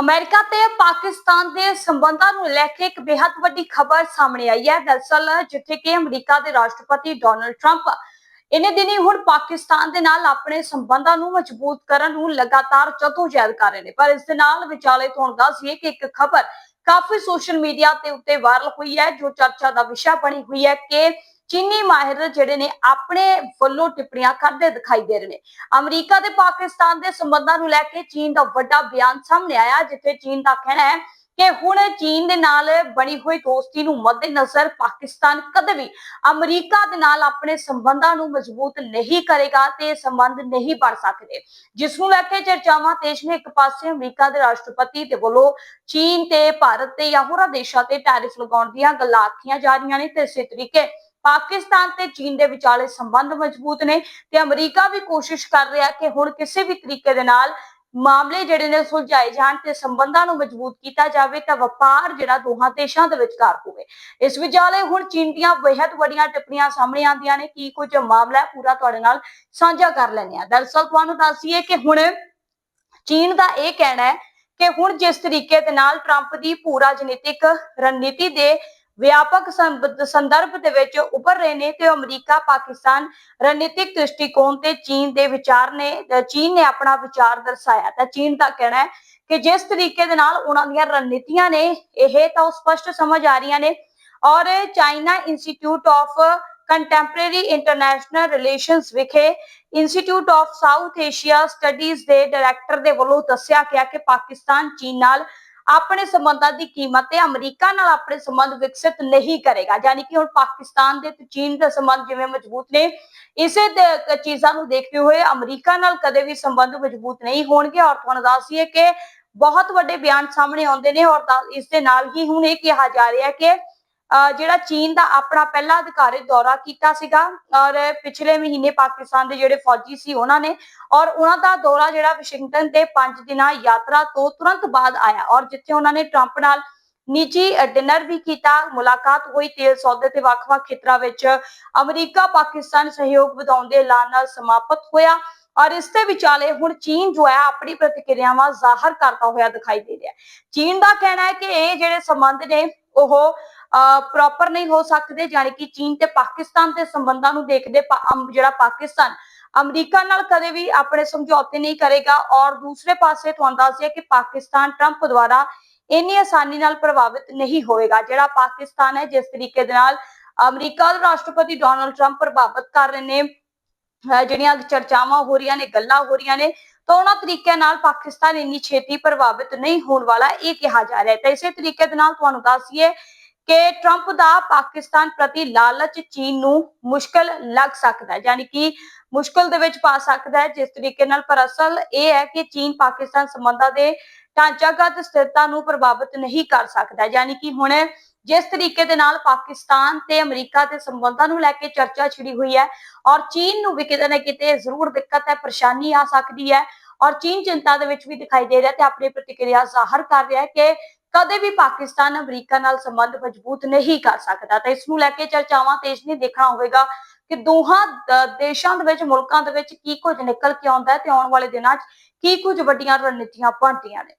America ਤੇ ਪਾਕਿਸਤਾਨ ਦੇ ਸੰਬੰਧਾਂ ਨੂੰ ਲੈ ਕੇ ਇੱਕ ਬੇहद ਵੱਡੀ ਖਬਰ ਸਾਹਮਣੇ ਆਈ ਹੈ। ਦਰਅਸਲ, ਜਿੱਥੇ ਕਿ ਅਮਰੀਕਾ ਦੇ ਰਾਸ਼ਟਰਪਤੀ ਡੋਨਲਡ ਟਰੰਪ ਇਹਨੇ ਦਿਨੀ ਹੁਣ ਪਾਕਿਸਤਾਨ ਦੇ ਨਾਲ ਆਪਣੇ ਸੰਬੰਧਾਂ ਨੂੰ ਮਜ਼ਬੂਤ ਕਰਨ ਨੂੰ ਲਗਾਤਾਰ ਜਦੋਜਹਿਦ ਕਰ ਰਹੇ ਨੇ। ਪਰ ਇਸ ਦੇ ਨਾਲ ਵਿਚਾਲੇ ਤੁਹਾਨੂੰ ਦੱਸੀਏ ਕਿ ਇੱਕ ਖਬਰ ਕਾਫੀ ਸੋਸ਼ਲ ਮੀਡੀਆ ਤੇ ਉੱਤੇ ਵਾਇਰਲ ਹੋਈ ਹੈ, ਜੋ ਚਰਚਾ ਦਾ ਵਿਸ਼ਾ ਬਣੀ ਹੋਈ ਹੈ ਕਿ ਚੀਨੀ ਮਾਹਿਰ ਜਿਹੜੇ ਨੇ ਆਪਣੇ ਵੱਲੋਂ ਟਿੱਪਣੀਆਂ ਕਰਦੇ ਦਿਖਾਈ ਦੇ ਰਹੇ ਨੇ। ਅਮਰੀਕਾ ਤੇ ਪਾਕਿਸਤਾਨ ਦੇ ਸੰਬੰਧਾਂ ਨੂੰ ਲੈ ਕੇ ਚੀਨ ਦਾ ਵੱਡਾ ਬਿਆਨ ਸਾਹਮਣੇ ਆਇਆ, ਜਿੱਥੇ ਚੀਨ ਦਾ ਕਹਿਣਾ ਹੈ ਕਿ ਹੁਣ ਚੀਨ ਦੇ ਨਾਲ ਬਣੀ ਹੋਈ ਦੋਸਤੀ ਨੂੰ ਮੱਦੇਨਜ਼ਰ ਪਾਕਿਸਤਾਨ ਕਦੇ ਵੀ ਅਮਰੀਕਾ ਦੇ ਨਾਲ ਆਪਣੇ ਸੰਬੰਧਾਂ ਨੂੰ ਮਜ਼ਬੂਤ ਨਹੀਂ ਕਰੇਗਾ ਤੇ ਸੰਬੰਧ ਨਹੀਂ ਬਣ ਸਕਦੇ। ਜਿਸ ਨੂੰ ਲੈ ਕੇ ਚਰਚਾਵਾਂ ਤੇਜ਼ ਨੇ ਇੱਕ ਪਾਸੇ ਅਮਰੀਕਾ ਦੇ ਰਾਸ਼ਟਰਪਤੀ ਦੇ ਵੱਲੋਂ ਚੀਨ ਤੇ ਭਾਰਤ ਤੇ ਜਾਂ ਹੋਰਾਂ ਦੇਸ਼ਾਂ ਤੇ ਟੈਰਿਫ ਲਗਾਉਣ ਦੀਆਂ ਗੱਲਾਂ ਆਖੀਆਂ ਜਾ ਰਹੀਆਂ ਨੇ, ਤੇ ਇਸੇ ਤਰੀਕੇ ਪਾਕਿਸਤਾਨ ਤੇ ਚੀਨ ਦੇ ਵਿਚਾਲੇ ਸੰਬੰਧ ਮਜ਼ਬੂਤ ਨੇ ਤੇ ਅਮਰੀਕਾ ਵੀ ਕੋਸ਼ਿਸ਼ ਕਰ ਰਿਹਾ ਕਿ ਹੁਣ ਕਿਸੇ ਵੀ ਤਰੀਕੇ ਦੇ ਨਾਲ ਮਾਮਲੇ ਜਿਹੜੇ ਨੇ ਸੁਲਝਾਏ ਜਾਣ ਤੇ ਸੰਬੰਧਾਂ ਨੂੰ ਮਜ਼ਬੂਤ ਕੀਤਾ ਜਾਵੇ ਤਾਂ ਵਪਾਰ ਜਿਹੜਾ ਦੋਹਾਂ ਦੇਸ਼ਾਂ ਦੇ ਵਿਚਕਾਰ ਹੋਵੇ। ਇਸ ਵਿਚਾਲੇ ਹੁਣ ਚੀਨ ਦੀਆਂ ਬੇहद ਵੱਡੀਆਂ ਟਿੱਪਣੀਆਂ ਸਾਹਮਣੇ ਆਉਂਦੀਆਂ ਨੇ ਕੀ ਕੁਝ ਮਾਮਲਾ ਪੂਰਾ ਤੁਹਾਡੇ ਨਾਲ ਸਾਂਝਾ ਕਰ ਲੈਂਦੇ ਆ ਦਰਅਸਲ ਤੁਹਾਨੂੰ ਦੱਸੀਏ ਕਿ ਹੁਣ ਚੀਨ ਦਾ ਇਹ ਕਹਿਣਾ ਹੈ ਕਿ ਹੁਣ ਜਿਸ ਤਰੀਕੇ ਦੇ ਨਾਲ ਟਰੰਪ ਦੀ ਪੂਰਾ ਰਾਜਨੀਤਿਕ ਰਣਨੀਤੀ ਦੇ ਵਿਆਪਕ ਸੰਦਰਭ ਦੇ ਵਿੱਚ ਉੱਭਰ ਰਹੇ ਨੇ ਤੇ ਅਮਰੀਕਾ, ਪਾਕਿਸਤਾਨ ਰਣਨੀਤਿਕ ਦ੍ਰਿਸ਼ਟੀਕੋਣ ਤੇ ਚੀਨ ਦੇ ਵਿਚਾਰ ਨੇ ਚੀਨ ਨੇ ਆਪਣਾ ਵਿਚਾਰ ਦਰਸਾਇਆ। ਤਾਂ ਚੀਨ ਦਾ ਕਹਿਣਾ ਹੈ ਕਿ ਜਿਸ ਤਰੀਕੇ ਦੇ ਨਾਲ ਉਹਨਾਂ ਦੀਆਂ ਰਣਨੀਤੀਆਂ ਨੇ, ਇਹ ਤਾਂ ਉਹ ਸਪਸ਼ਟ ਸਮਝ ਆ ਰਹੀਆਂ ਨੇ ਔਰ China institute of contemporary international relations ਵਿਖੇ institute of South Asia studies ਦੇ ਡਾਇਰੈਕਟਰ ਦੇ ਵੱਲੋਂ ਦੱਸਿਆ ਗਿਆ ਕਿ ਪਾਕਿਸਤਾਨ, ਚੀਨ ਨਾਲ ਆਪਣੇ ਸੰਬੰਧਾਂ ਦੀ ਕੀਮਤ ਤੇ ਅਮਰੀਕਾ ਨਾਲ ਆਪਣੇ ਸੰਬੰਧ ਵਿਕਸਿਤ ਨਹੀਂ ਕਰੇਗਾ। ਯਾਨੀ ਕਿ ਹੁਣ ਪਾਕਿਸਤਾਨ ਦੇ ਤੇ ਚੀਨ ਦੇ ਸੰਬੰਧ ਜਿਵੇਂ ਮਜ਼ਬੂਤ ਨੇ, ਇਸੇ ਚੀਜ਼ਾਂ ਨੂੰ ਦੇਖਦੇ ਹੋਏ ਅਮਰੀਕਾ ਨਾਲ ਕਦੇ ਵੀ ਸੰਬੰਧ ਮਜ਼ਬੂਤ ਨਹੀਂ ਹੋਣਗੇ। ਔਰ ਤੁਹਾਨੂੰ ਦੱਸੀਏ ਕਿ ਬਹੁਤ ਵੱਡੇ ਬਿਆਨ ਸਾਹਮਣੇ ਆਉਂਦੇ ਨੇ ਔਰ ਇਸ ਦੇ ਨਾਲ ਹੀ ਹੁਣ ਇਹ ਕਿਹਾ ਜਾ ਰਿਹਾ ਕਿ ਜਿਹੜਾ ਚੀਨ ਦਾ ਆਪਣਾ ਪਹਿਲਾ ਅਧਿਕਾਰਿਤ ਦੌਰਾ ਕੀਤਾ ਸੀਗਾ, ਔਰ ਪਿਛਲੇ ਮਹੀਨੇ ਪਾਕਿਸਤਾਨ ਦੇ ਜਿਹੜੇ ਫੌਜੀ ਸੀ ਉਹਨਾਂ ਨੇ, ਔਰ ਉਹਨਾਂ ਦਾ ਦੌਰਾ ਜਿਹੜਾ ਵਾਸ਼ਿੰਗਟਨ ਤੇ 5 ਦਿਨਾਂ ਯਾਤਰਾ ਤੋਂ ਤੁਰੰਤ ਬਾਅਦ ਆਇਆ, ਔਰ ਜਿੱਥੇ ਉਹਨਾਂ ਨੇ ਟਰੰਪ ਨਾਲ ਨਿੱਜੀ ਡਿਨਰ ਵੀ ਕੀਤਾ, ਮੁਲਾਕਾਤ ਹੋਈ ਤੇਲ ਸੌਦੇ ਤੇ ਵੱਖ-ਵੱਖ ਖੇਤਰਾਂ ਵਿੱਚ ਅਮਰੀਕਾ, ਪਾਕਿਸਤਾਨ ਸਹਿਯੋਗ ਵਧਾਉਣ ਦੇ ਐਲਾਨ ਨਾਲ ਸਮਾਪਤ ਹੋਇਆ, ਔਰ ਇਸ ਦੇ ਵਿਚਾਲੇ ਹੁਣ ਚੀਨ ਜੋ ਹੈ ਆਪਣੀ ਪ੍ਰਤੀਕਿਰਿਆਵਾਂ ਜ਼ਾਹਰ ਕਰਦਾ ਹੋਇਆ ਦਿਖਾਈ ਦੇ ਰਿਹਾ ਚੀਨ ਦਾ ਕਹਿਣਾ ਹੈ ਕਿ ਇਹ ਜਿਹੜੇ ਸੰਬੰਧ ਨੇ, ਉਹ ਪ੍ਰੋਪਰ ਨਹੀਂ ਹੋ ਸਕਦੇ, ਜਾਣੀ ਕਿ ਚੀਨ ਤੇ ਪਾਕਿਸਤਾਨ ਦੇ ਸੰਬੰਧਾਂ ਨੂੰ ਦੇਖਦੇ ਜਿਹੜਾ ਪਾਕਿਸਤਾਨ, ਅਮਰੀਕਾ ਨਾਲ ਕਦੇ ਵੀ ਆਪਣੇ ਸਮਝੌਤੇ ਨਹੀਂ ਕਰੇਗਾ ਔਰ ਦੂਸਰੇ ਪਾਸੇ ਤੁਹਾਨੂੰ ਦੱਸ ਦਈਏ ਕਿ ਪਾਕਿਸਤਾਨ ਟਰੰਪ ਦੁਆਰਾ ਇੰਨੀ ਆਸਾਨੀ ਨਾਲ ਪ੍ਰਭਾਵਿਤ ਨਹੀਂ ਹੋਵੇਗਾ, ਜਿਹੜਾ ਪਾਕਿਸਤਾਨ ਹੈ, ਜਿਸ ਤਰੀਕੇ ਦੇ ਨਾਲ ਅਮਰੀਕਾ ਦੇ ਰਾਸ਼ਟਰਪਤੀ ਡੋਨਲਡ ਟਰੰਪ ਪ੍ਰਭਾਵਿਤ ਕਰ ਰਹੇ ਨੇ ਜਿਹੜੀਆਂ ਚਰਚਾਵਾਂ ਹੋ ਰਹੀਆਂ ਨੇ, ਗੱਲਾਂ ਹੋ ਰਹੀਆਂ ਨੇ, ਤਾਂ ਉਹਨਾਂ ਤਰੀਕਿਆਂ ਨਾਲ ਪਾਕਿਸਤਾਨ ਇੰਨੀ ਛੇਤੀ ਪ੍ਰਭਾਵਿਤ ਨਹੀਂ ਹੋਣ ਵਾਲਾ, ਇਹ ਕਿਹਾ ਜਾ ਰਿਹਾ ਹੈ। ਤਾਂ ਇਸੇ ਤਰੀਕੇ ਦੇ ਨਾਲ ਤੁਹਾਨੂੰ ਦੱਸੀਏ ਕਿ ਟਰੰਪ ਦਾ ਪਾਕਿਸਤਾਨ ਪ੍ਰਤੀ ਲਾਲਚ ਚੀਨ ਨੂੰ ਮੁਸ਼ਕਲ ਲੱਗ ਸਕਦਾ ਹੈ, ਯਾਨੀ ਕਿ ਮੁਸ਼ਕਲ ਦੇ ਵਿੱਚ ਪਾ ਸਕਦਾ ਹੈ। ਜਿਸ ਤਰੀਕੇ ਨਾਲ ਪਰ ਅਸਲ ਇਹ ਹੈ ਕਿ ਚੀਨ ਪਾਕਿਸਤਾਨ ਸੰਬੰਧਾਂ ਦੇ ਢਾਂਚਾਗਤ ਸਥਿਰਤਾ ਨੂੰ ਪ੍ਰਭਾਵਿਤ ਨਹੀਂ ਕਰ ਸਕਦਾ ਯਾਨੀ ਕਿ ਹੁਣ ਜਿਸ ਤਰੀਕੇ ਦੇ ਨਾਲ ਪਾਕਿਸਤਾਨ ਤੇ ਅਮਰੀਕਾ ਦੇ ਸੰਬੰਧਾਂ ਨੂੰ ਲੈ ਕੇ ਚਰਚਾ ਛਿੜੀ ਹੋਈ ਹੈ ਔਰ ਚੀਨ ਨੂੰ ਵੀ ਕਿਤੇ ਨਾ ਕਿਤੇ ਜ਼ਰੂਰ ਦਿੱਕਤ ਹੈ, ਪਰੇਸ਼ਾਨੀ ਆ ਸਕਦੀ ਹੈ ਔਰ ਚੀਨ ਚਿੰਤਾ ਦੇ ਵਿੱਚ ਵੀ ਦਿਖਾਈ ਦੇ ਰਿਹਾ ਤੇ ਆਪਣੀ ਪ੍ਰਤੀਕਿਰਿਆ ਜ਼ਾਹਰ ਕਰ ਰਿਹਾ ਹੈ ਕਿ ਕਦੇ ਵੀ ਪਾਕਿਸਤਾਨ ਅਮਰੀਕਾ ਨਾਲ ਸੰਬੰਧ ਮਜ਼ਬੂਤ ਨਹੀਂ ਕਰ ਸਕਦਾ। ਤਾਂ ਇਸ ਨੂੰ ਲੈ ਕੇ ਚਰਚਾਵਾਂ ਤੇਜ਼ ਨਹੀਂ ਦੇਖਣਾ ਹੋਵੇਗਾ ਕਿ ਦੋਹਾਂ ਦ- ਦੇਸ਼ਾਂ ਦੇ ਵਿੱਚ, ਮੁਲਕਾਂ ਦੇ ਵਿੱਚ ਕੀ ਕੁਝ ਨਿਕਲ ਕੇ ਆਉਂਦਾ ਹੈ ਤੇ ਆਉਣ ਵਾਲੇ ਦਿਨਾਂ 'ਚ ਕੀ ਕੁਝ ਵੱਡੀਆਂ ਰਣਨੀਤੀਆਂ ਬਣਦੀਆਂ ਨੇ।